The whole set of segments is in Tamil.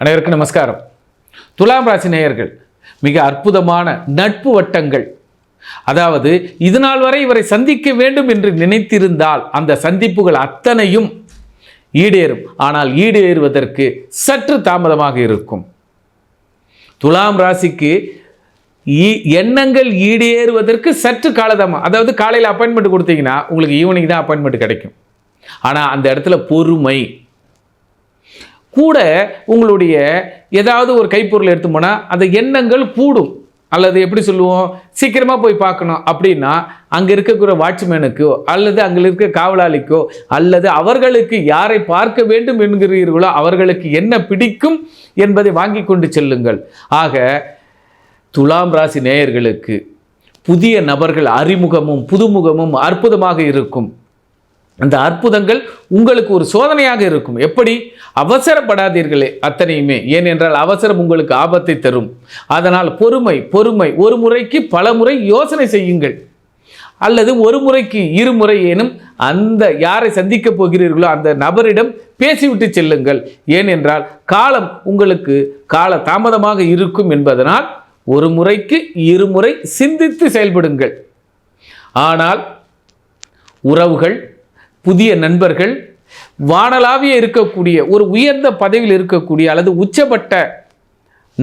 அனைவருக்கும் நமஸ்காரம். துலாம் ராசி நேயர்கள் மிக அற்புதமான நட்பு வட்டங்கள். அதாவது இது நாள் வரை இவரை சந்திக்க வேண்டும் என்று நினைத்திருந்தால் அந்த சந்திப்புகள் அத்தனையும் ஈடேறும். ஆனால் ஈடேறுவதற்கு சற்று தாமதமாக இருக்கும். துலாம் ராசிக்கு எண்ணங்கள் ஈடேறுவதற்கு சற்று காலதாமம் அதாவது காலையில் அப்பாயின்மெண்ட் கொடுத்தீங்கன்னா உங்களுக்கு ஈவினிங் தான் அப்பாயின்மெண்ட் கிடைக்கும். ஆனால் அந்த இடத்துல பொறுமை கூட உங்களுடைய ஏதாவது ஒரு கைப்பொருள் எடுத்து போனால் அந்த எண்ணங்கள் கூடும். அல்லது எப்படி சொல்லுவோம்? சீக்கிரமாக போய் பார்க்கணும். அப்படின்னா அங்கே இருக்கக்கூடிய வாட்ச்மேனுக்கோ அல்லது அங்கே இருக்க காவலாளிக்கோ அல்லது அவர்களுக்கு யாரை பார்க்க வேண்டும் என்கிறீர்களோ அவர்களுக்கு என்ன பிடிக்கும் என்பதை வாங்கி கொண்டு செல்லுங்கள். ஆக துலாம் ராசி நேயர்களுக்கு புதிய நபர்கள் அறிமுகமும் புதுமுகமும் அற்புதமாக இருக்கும். அந்த அற்புதங்கள் உங்களுக்கு ஒரு சோதனையாக இருக்கும். எப்படி? அவசரப்படாதீர்களே அத்தனையுமே. ஏனென்றால் அவசரம் உங்களுக்கு ஆபத்தை தரும். அதனால் பொறுமை பொறுமை. ஒரு முறைக்கு பல முறை யோசனை செய்யுங்கள். அல்லது ஒரு முறைக்கு இருமுறை ஏனும் அந்த யாரை சந்திக்கப் போகிறீர்களோ அந்த நபரிடம் பேசிவிட்டு செல்லுங்கள். ஏனென்றால் காலம் உங்களுக்கு கால தாமதமாக இருக்கும் என்பதனால் ஒரு முறைக்கு இருமுறை சிந்தித்து செயல்படுங்கள். ஆனால் உறவுகள் புதிய நண்பர்கள் வானலாவிய இருக்கக்கூடிய ஒரு உயர்ந்த பதவியில் இருக்கக்கூடிய அல்லது உச்சப்பட்ட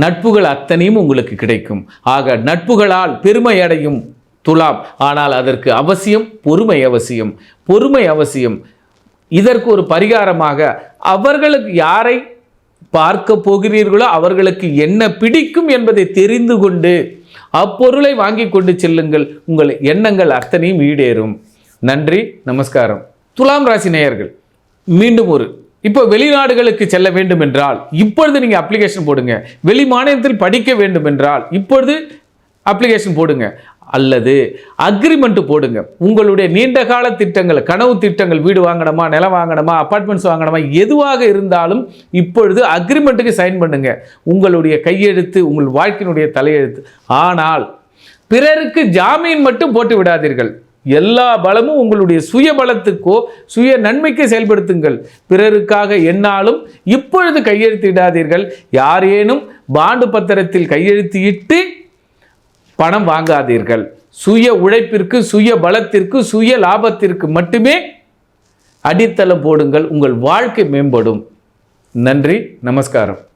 நட்புகள் அத்தனையும் உங்களுக்கு கிடைக்கும். ஆக நட்புகளால் பெருமை அடையும் துலாம். ஆனால் அதற்கு அவசியம் பொறுமை அவசியம். பொறுமை அவசியம். இதற்கு ஒரு பரிகாரமாக அவர்களுக்கு யாரை பார்க்க போகிறீர்களோ அவர்களுக்கு என்ன பிடிக்கும் என்பதை தெரிந்து கொண்டு அப்பொருளை வாங்கி கொண்டு செல்லுங்கள். உங்கள் எண்ணங்கள் அத்தனையும் ஈடேறும். நன்றி நமஸ்காரம். துலாம் ராசி நேயர்கள் மீண்டும் ஒரு இப்போ வெளிநாடுகளுக்கு செல்ல வேண்டும் என்றால் இப்பொழுது நீங்கள் அப்ளிகேஷன் போடுங்க. வெளி மாநிலத்தில் படிக்க வேண்டும் என்றால் இப்பொழுது அப்ளிகேஷன் போடுங்க. அல்லது அக்ரிமெண்ட்டு போடுங்க. உங்களுடைய நீண்ட கால திட்டங்கள் கனவு திட்டங்கள் வீடு வாங்கணுமா நிலம் வாங்கணுமா அப்பார்ட்மெண்ட்ஸ் வாங்கணுமா எதுவாக இருந்தாலும் இப்பொழுது அக்ரிமெண்ட்டுக்கு சைன் பண்ணுங்க. உங்களுடைய கையெழுத்து உங்கள் வாழ்க்கையினுடைய தலையெழுத்து. ஆனால் பிறருக்கு ஜாமீன் மட்டும் போட்டு விடாதீர்கள். எல்லா பலமும் உங்களுடைய சுய பலத்துக்கோ சுய நன்மைக்கு செயல்படுத்துங்கள். பிறருக்காக என்னாலும் இப்பொழுது கையெழுத்திடாதீர்கள் யாரேனும் பாண்டு பத்திரத்தில் கையெழுத்து இட்டு பணம் வாங்காதீர்கள். சுய உழைப்பிற்கு சுய பலத்திற்கு சுய லாபத்திற்கு மட்டுமே அடித்தளம் போடுங்கள். உங்கள் வாழ்க்கை மேம்படும். நன்றி நமஸ்காரம்.